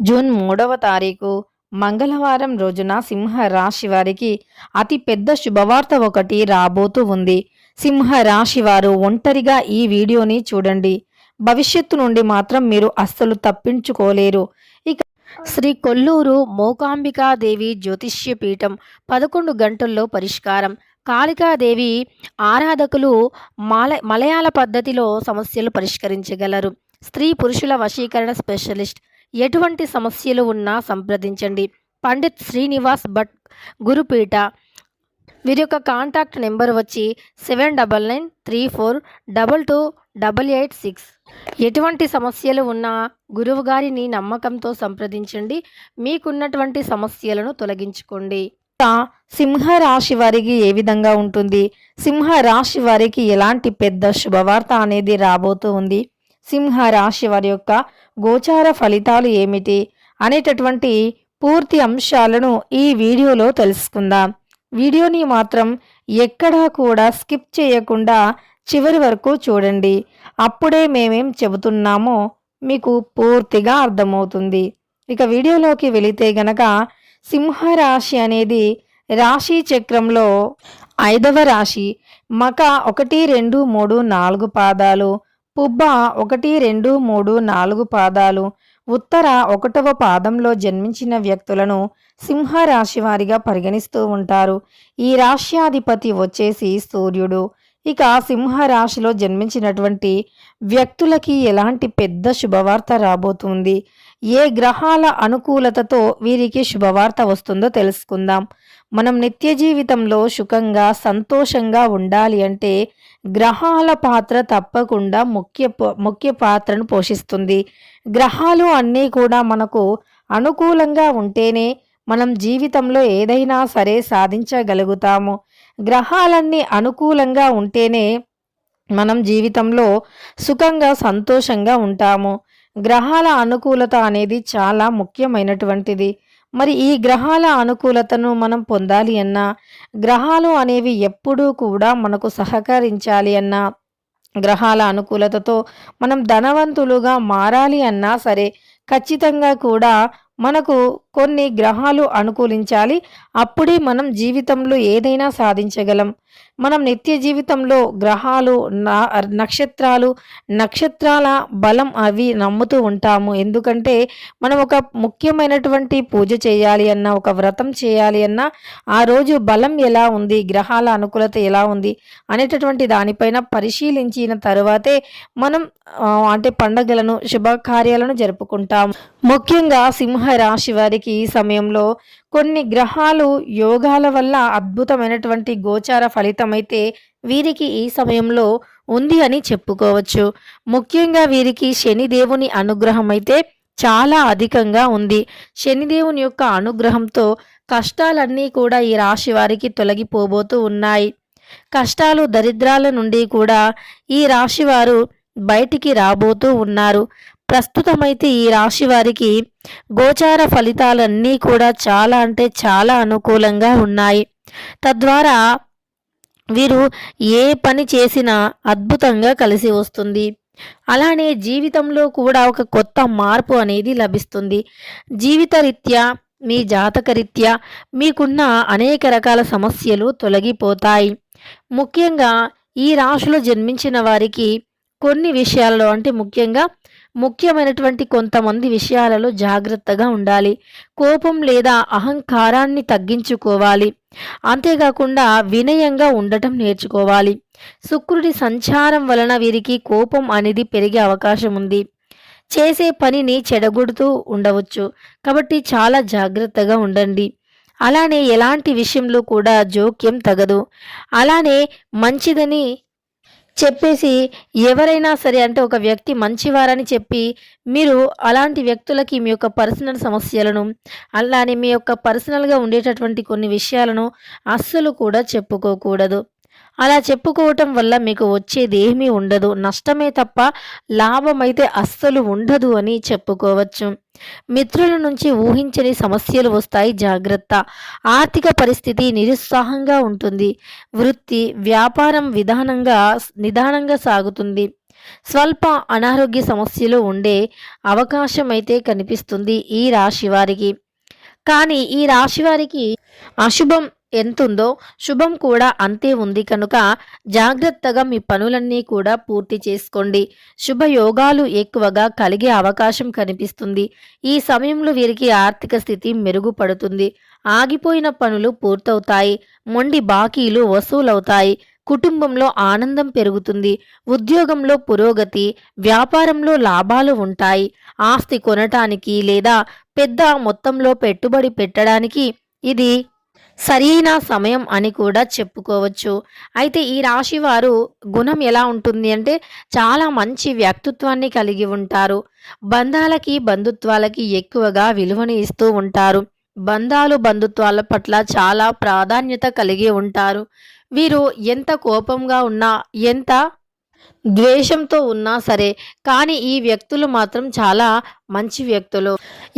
June మూడవ తారీఖు మంగళవారం రోజున సింహ రాశి వారికి అతి పెద్ద శుభవార్త ఒకటి రాబోతూ ఉంది. సింహ రాశి వారు ఒంటరిగా ఈ వీడియోని చూడండి. భవిష్యత్తు నుండి మాత్రం మీరు అస్సలు తప్పించుకోలేరు. ఇక శ్రీ కొల్లూరు మూకాంబికాదేవి జ్యోతిష్య పీఠం పదకొండు గంటల్లో పరిష్కారం. కాళికాదేవి ఆరాధకులు మాల మలయాళ పద్ధతిలో సమస్యలు పరిష్కరించగలరు. స్త్రీ పురుషుల వశీకరణ స్పెషలిస్ట్ ఎటువంటి సమస్యలు ఉన్నా సంప్రదించండి. పండిత్ శ్రీనివాస్ భట్ గురుపీఠ వీరి యొక్క కాంటాక్ట్ నెంబర్ వచ్చి seven double nine three four double two double eight six. ఎటువంటి సమస్యలు ఉన్నా గురువు గారిని నమ్మకంతో సంప్రదించండి. మీకున్నటువంటి సమస్యలను తొలగించుకోండి. సింహ రాశి వారికి ఏ విధంగా ఉంటుంది? సింహ రాశి వారికి ఎలాంటి పెద్ద శుభవార్త అనేది రాబోతూ ఉంది? సింహ రాశి వారి యొక్క గోచార ఫలితాలు ఏమిటి అనేటటువంటి పూర్తి అంశాలను ఈ వీడియోలో తెలుసుకుందాం. వీడియోని మాత్రం ఎక్కడా కూడా స్కిప్ చేయకుండా చివరి వరకు చూడండి. అప్పుడే మేమేం చెబుతున్నామో మీకు పూర్తిగా అర్థమవుతుంది. ఇక వీడియోలోకి వెళితే గనక సింహరాశి అనేది రాశి చక్రంలో ఐదవ రాశి. మక ఒకటి రెండు మూడు నాలుగు పాదాలు. పుబ్బ ఒకటి రెండు మూడు నాలుగు పాదాలు. ఉత్తర ఒకటవ పాదంలో జన్మించిన వ్యక్తులను సింహరాశి వారిగా పరిగణిస్తూ ఉంటారు. ఈ రాశ్యాధిపతి వచ్చేసి సూర్యుడు. ఇక సింహరాశిలో జన్మించినటువంటి వ్యక్తులకి ఎలాంటి పెద్ద శుభవార్త రాబోతుంది? ఏ గ్రహాల అనుకూలతతో వీరికి శుభవార్త వస్తుందో తెలుసుకుందాం. మనం నిత్య జీవితంలో సుఖంగా సంతోషంగా ఉండాలి అంటే గ్రహాల పాత్ర తప్పకుండా ముఖ్య ముఖ్య పాత్రను పోషిస్తుంది. గ్రహాలు అన్నీ కూడా మనకు అనుకూలంగా ఉంటేనే మనం జీవితంలో ఏదైనా సరే సాధించగలుగుతాము. గ్రహాలన్నీ అనుకూలంగా ఉంటేనే మనం జీవితంలో సుఖంగా సంతోషంగా ఉంటాము. గ్రహాల అనుకూలత అనేది చాలా ముఖ్యమైనటువంటిది. మరి ఈ గ్రహాల అనుకూలతను మనం పొందాలి అన్నా గ్రహాలు అనేవి ఎప్పుడూ కూడా మనకు సహకరించాలి అన్నా గ్రహాల అనుకూలతతో మనం ధనవంతులుగా మారాలి అన్నా సరే ఖచ్చితంగా కూడా మనకు కొన్ని గ్రహాలు అనుకూలించాలి. అప్పుడే మనం జీవితంలో ఏదైనా సాధించగలం. మనం నిత్య జీవితంలో గ్రహాలు నా- నక్షత్రాలు నక్షత్రాల బలం అవి నమ్ముతూ ఉంటాము. ఎందుకంటే మనం ఒక ముఖ్యమైనటువంటి పూజ చేయాలి అన్న ఒక వ్రతం చేయాలి అన్నా ఆ రోజు బలం ఎలా ఉంది గ్రహాల అనుకూలత ఎలా ఉంది అనేటటువంటి దానిపైన పరిశీలించిన తర్వాతే మనం అంటే పండగలను శుభకార్యాలను జరుపుకుంటాం ముఖ్యంగా సింహ రాశి వారికి ఈ సమయంలో కొన్ని గ్రహాలు యోగాల వల్ల అద్భుతమైనటువంటి గోచార ఫలితమైతే వీరికి ఈ సమయంలో ఉంది అని చెప్పుకోవచ్చు. ముఖ్యంగా వీరికి శనిదేవుని అనుగ్రహం అయితే చాలా అధికంగా ఉంది. శనిదేవుని యొక్క అనుగ్రహంతో కష్టాలన్నీ కూడా ఈ రాశి వారికి తొలగిపోబోతూ ఉన్నాయి. కష్టాలు దరిద్రాల నుండి కూడా ఈ రాశి వారు బయటికి రాబోతూ ఉన్నారు. ప్రస్తుతమైతే ఈ రాశి వారికి గోచార ఫలితాలన్నీ కూడా చాలా అంటే చాలా అనుకూలంగా ఉన్నాయి. తద్వారా వీరు ఏ పని చేసినా అద్భుతంగా కలిసి వస్తుంది. అలానే జీవితంలో కూడా ఒక కొత్త మార్పు అనేది లభిస్తుంది. జీవితరీత్యా మీ జాతకరీత్యా మీకున్న అనేక రకాల సమస్యలు తొలగిపోతాయి. ముఖ్యంగా ఈ రాశిలో జన్మించిన వారికి కొన్ని విషయాల్లో అంటే ముఖ్యంగా ముఖ్యమైనటువంటి కొంతమంది విషయాలలో జాగ్రత్తగా ఉండాలి. కోపం లేదా అహంకారాన్ని తగ్గించుకోవాలి. అంతేకాకుండా వినయంగా ఉండటం నేర్చుకోవాలి. శుక్రుడి సంచారం వలన వీరికి కోపం అనేది పెరిగే అవకాశం ఉంది. చేసే పనిని చెడగొడుతూ ఉండవచ్చు. కాబట్టి చాలా జాగ్రత్తగా ఉండండి. అలానే ఎలాంటి విషయంలో కూడా జోక్యం తగదు. అలానే మంచిదని చెప్పేసి ఎవరైనా సరే అంటే ఒక వ్యక్తి మంచివారని చెప్పి మీరు అలాంటి వ్యక్తులకి మీ యొక్క పర్సనల్ సమస్యలను అలానే మీ యొక్క పర్సనల్గా ఉండేటటువంటి కొన్ని విషయాలను అస్సలు కూడా చెప్పుకోకూడదు. అలా చెప్పుకోవటం వల్ల మీకు వచ్చేది ఏమీ ఉండదు. నష్టమే తప్ప లాభమైతే అస్సలు ఉండదు అని చెప్పుకోవచ్చు. మిత్రుల నుంచి ఊహించని సమస్యలు వస్తాయి. జాగ్రత్త. ఆర్థిక పరిస్థితి నిరుత్సాహంగా ఉంటుంది. వృత్తి వ్యాపారం విధానంగా నిదానంగా సాగుతుంది. స్వల్ప అనారోగ్య సమస్యలు ఉండే అవకాశం అయితే కనిపిస్తుంది ఈ రాశి వారికి. కానీ ఈ రాశి వారికి అశుభం ఎంతుందో శుభం కూడా అంతే ఉంది కనుక జాగ్రత్తగా మీ పనులన్నీ కూడా పూర్తి చేసుకోండి. శుభయోగాలు ఎక్కువగా కలిగే అవకాశం కనిపిస్తుంది. ఈ సమయంలో వీరికి ఆర్థిక స్థితి మెరుగుపడుతుంది. ఆగిపోయిన పనులు పూర్తవుతాయి. మొండి బాకీలు వసూలవుతాయి. కుటుంబంలో ఆనందం పెరుగుతుంది. ఉద్యోగంలో పురోగతి వ్యాపారంలో లాభాలు ఉంటాయి. ఆస్తి కొనటానికి లేదా పెద్ద మొత్తంలో పెట్టుబడి పెట్టడానికి ఇది సరైన సమయం అని కూడా చెప్పుకోవచ్చు. అయితే ఈ రాశి వారు గుణం ఎలా ఉంటుంది అంటే చాలా మంచి వ్యక్తిత్వాన్ని కలిగి ఉంటారు. బంధాలకి బంధుత్వాలకి ఎక్కువగా విలువని ఇస్తూ ఉంటారు. బంధాలు బంధుత్వాల పట్ల చాలా ప్రాధాన్యత కలిగి ఉంటారు. వీరు ఎంత కోపంగా ఉన్నా ఎంత ద్వేషంతో ఉన్నా సరే కానీ ఈ వ్యక్తులు మాత్రం చాలా మంచి వ్యక్తులు.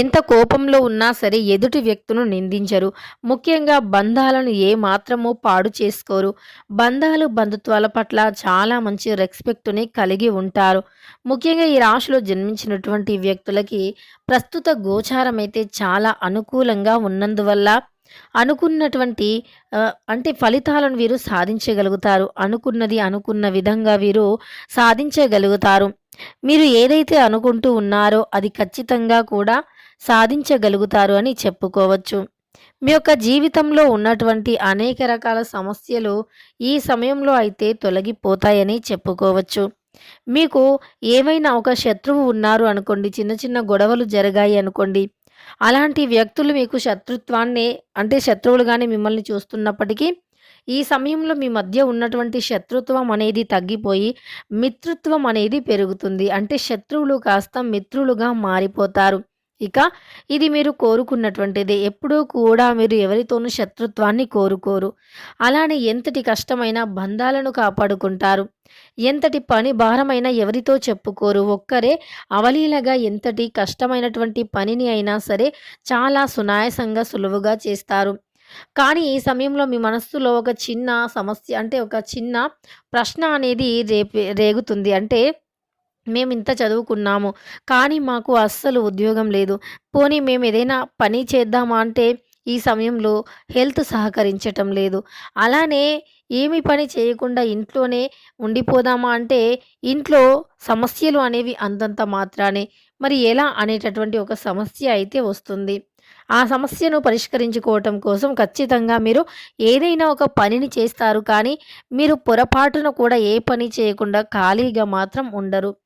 ఎంత కోపంలో ఉన్నా సరే ఎదుటి వ్యక్తును నిందించరు. ముఖ్యంగా బంధాలను ఏ మాత్రము పాడు చేసుకోరు. బంధాలు బంధుత్వాల పట్ల చాలా మంచి రెస్పెక్ట్ని కలిగి ఉంటారు. ముఖ్యంగా ఈ రాశిలో జన్మించినటువంటి వ్యక్తులకి ప్రస్తుత గోచారం అయితే చాలా అనుకూలంగా ఉన్నందువల్ల అనుకున్నటువంటి అంటే ఫలితాలను వీరు సాధించగలుగుతారు. అనుకున్నది అనుకున్న విధంగా వీరు సాధించగలుగుతారు. మీరు ఏదైతే అనుకుంటూ ఉన్నారో అది ఖచ్చితంగా కూడా సాధించగలుగుతారు అని చెప్పుకోవచ్చు. మీ యొక్క జీవితంలో ఉన్నటువంటి అనేక రకాల సమస్యలు ఈ సమయంలో అయితే తొలగిపోతాయని చెప్పుకోవచ్చు. మీకు ఏమైనా ఒక శత్రువు ఉన్నారు అనుకోండి చిన్న చిన్న గొడవలు జరిగాయి అనుకోండి అలాంటి వ్యక్తులు మీకు శత్రుత్వాన్ని అంటే శత్రువులుగానే మిమ్మల్ని చూస్తున్నప్పటికీ ఈ సమయంలో మీ మధ్య ఉన్నటువంటి శత్రుత్వం అనేది తగ్గిపోయి మిత్రుత్వం అనేది పెరుగుతుంది. అంటే శత్రువులు కాస్త మిత్రులుగా మారిపోతారు. ఇక ఇది మీరు కోరుకున్నటువంటిది. ఎప్పుడూ కూడా మీరు ఎవరితోనూ శత్రుత్వాన్ని కోరుకోరు. అలానే ఎంతటి కష్టమైన బంధాలను కాపాడుకుంటారు. ఎంతటి పని భారమైన ఎవరితో చెప్పుకోరు. ఒక్కరే అవలీలగా ఎంతటి కష్టమైనటువంటి పనిని అయినా సరే చాలా సునాయాసంగా సులువుగా చేస్తారు. కానీ ఈ సమయంలో మీ మనస్సులో ఒక చిన్న సమస్య అంటే ఒక చిన్న ప్రశ్న అనేది రేపే రేగుతుంది. అంటే మేము ఇంత చదువుకున్నాము. కానీ మాకు అస్సలు ఉద్యోగం లేదు. పోనీ మేము ఏదైనా పని చేద్దామా అంటే ఈ సమయంలో హెల్త్ సహకరించటం లేదు. అలానే ఏమి పని చేయకుండా ఇంట్లోనే ఉండిపోదామా అంటే ఇంట్లో సమస్యలు అనేవి అంతంత మాత్రానే. మరి ఎలా అనేటటువంటి ఒక సమస్య అయితే వస్తుంది. ఆ సమస్యను పరిష్కరించుకోవటం కోసం ఖచ్చితంగా మీరు ఏదైనా ఒక పనిని చేస్తారు. కానీ మీరు పొరపాటున కూడా ఏ పని చేయకుండా ఖాళీగా మాత్రం ఉండరు.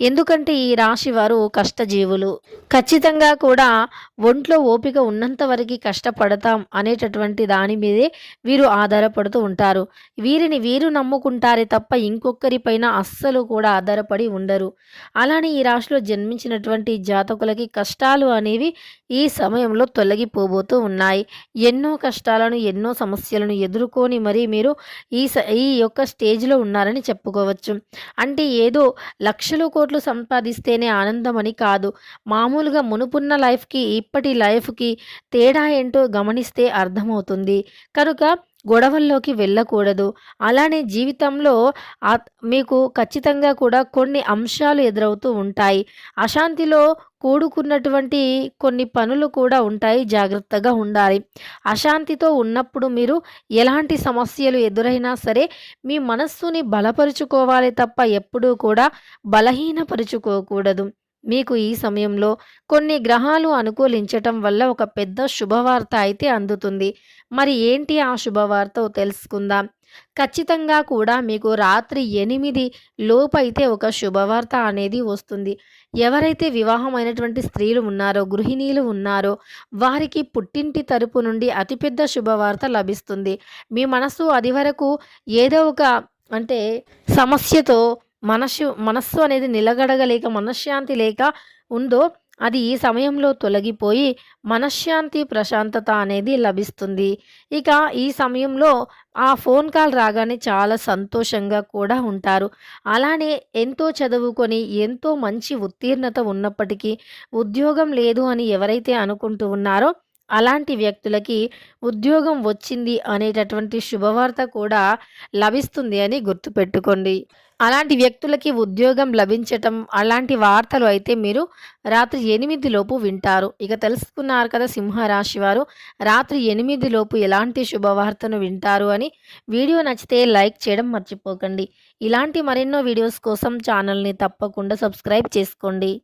ఎందుకంటే ఈ రాశి వారు కష్టజీవులు. ఖచ్చితంగా కూడా ఒంట్లో ఓపిక ఉన్నంత వరకు కష్టపడతాం అనేటటువంటి దాని మీదే వీరు ఆధారపడుతూ ఉంటారు. వీరిని వీరు నమ్ముకుంటారే తప్ప ఇంకొకరిపైన అస్సలు కూడా ఆధారపడి ఉండరు. అలానే ఈ రాశిలో జన్మించినటువంటి జాతకులకి కష్టాలు అనేవి ఈ సమయంలో తొలగిపోబోతూ ఉన్నాయి. ఎన్నో కష్టాలను ఎన్నో సమస్యలను ఎదుర్కొని మరీ మీరు ఈ స ఈ యొక్క స్టేజ్లో ఉన్నారని చెప్పుకోవచ్చు. అంటే ఏదో లక్షలు కోట్లు సంపాదిస్తేనే ఆనందం అని కాదు. మామూలుగా మునుపున్న లైఫ్కి ఇప్పటి లైఫ్కి తేడా ఏంటో గమనిస్తే అర్థమవుతుంది. కనుక గొడవల్లోకి వెళ్ళకూడదు. అలానే జీవితంలో మీకు ఖచ్చితంగా కూడా కొన్ని అంశాలు ఎదురవుతూ ఉంటాయి. అశాంతిలో కూడుకున్నటువంటి కొన్ని పనులు కూడా ఉంటాయి. జాగ్రత్తగా ఉండాలి. అశాంతితో ఉన్నప్పుడు మీరు ఎలాంటి సమస్యలు ఎదురైనా సరే మీ మనస్సుని బలపరుచుకోవాలి తప్ప ఎప్పుడూ కూడా బలహీనపరుచుకోకూడదు. మీకు ఈ సమయంలో కొన్ని గ్రహాలు అనుకూలించటం వల్ల ఒక పెద్ద శుభవార్త అయితే అందుతుంది. మరి ఏంటి ఆ శుభవార్త తెలుసుకుందాం. ఖచ్చితంగా కూడా మీకు రాత్రి ఎనిమిది లోపైతే ఒక శుభవార్త అనేది వస్తుంది. ఎవరైతే వివాహమైనటువంటి స్త్రీలు ఉన్నారో గృహిణీలు ఉన్నారో వారికి పుట్టింటి తరపు నుండి అతిపెద్ద శుభవార్త లభిస్తుంది. మీ మనసు అది వరకు ఏదో ఒక అంటే సమస్యతో మనసు మనస్సు అనేది నిలగడగలేక మనశ్శాంతి లేక ఉందో అది ఈ సమయంలో తొలగిపోయి మనశ్శాంతి ప్రశాంతత అనేది లభిస్తుంది. ఇక ఈ సమయంలో ఆ ఫోన్ కాల్ రాగానే చాలా సంతోషంగా కూడా ఉంటారు. అలానే ఎంతో చదువుకొని ఎంతో మంచి ఉత్తీర్ణత ఉన్నప్పటికీ ఉద్యోగం లేదు అని ఎవరైతే అనుకుంటూ ఉన్నారో అలాంటి వ్యక్తులకి ఉద్యోగం వచ్చింది అనేటటువంటి శుభవార్త కూడా లభిస్తుంది అని గుర్తుపెట్టుకోండి అలాంటి వ్యక్తులకి ఉద్యోగం లభించటం అలాంటి వార్తలు అయితే మీరు రాత్రి ఎనిమిది లోపు వింటారు. ఇక తెలుసుకున్నారు కదా సింహరాశి వారు రాత్రి ఎనిమిది లోపు ఎలాంటి శుభవార్తను వింటారు అని. వీడియో నచ్చితే లైక్ చేయడం మర్చిపోకండి. ఇలాంటి మరెన్నో వీడియోస్ కోసం ఛానల్‌ని తప్పకుండా సబ్స్క్రైబ్ చేసుకోండి.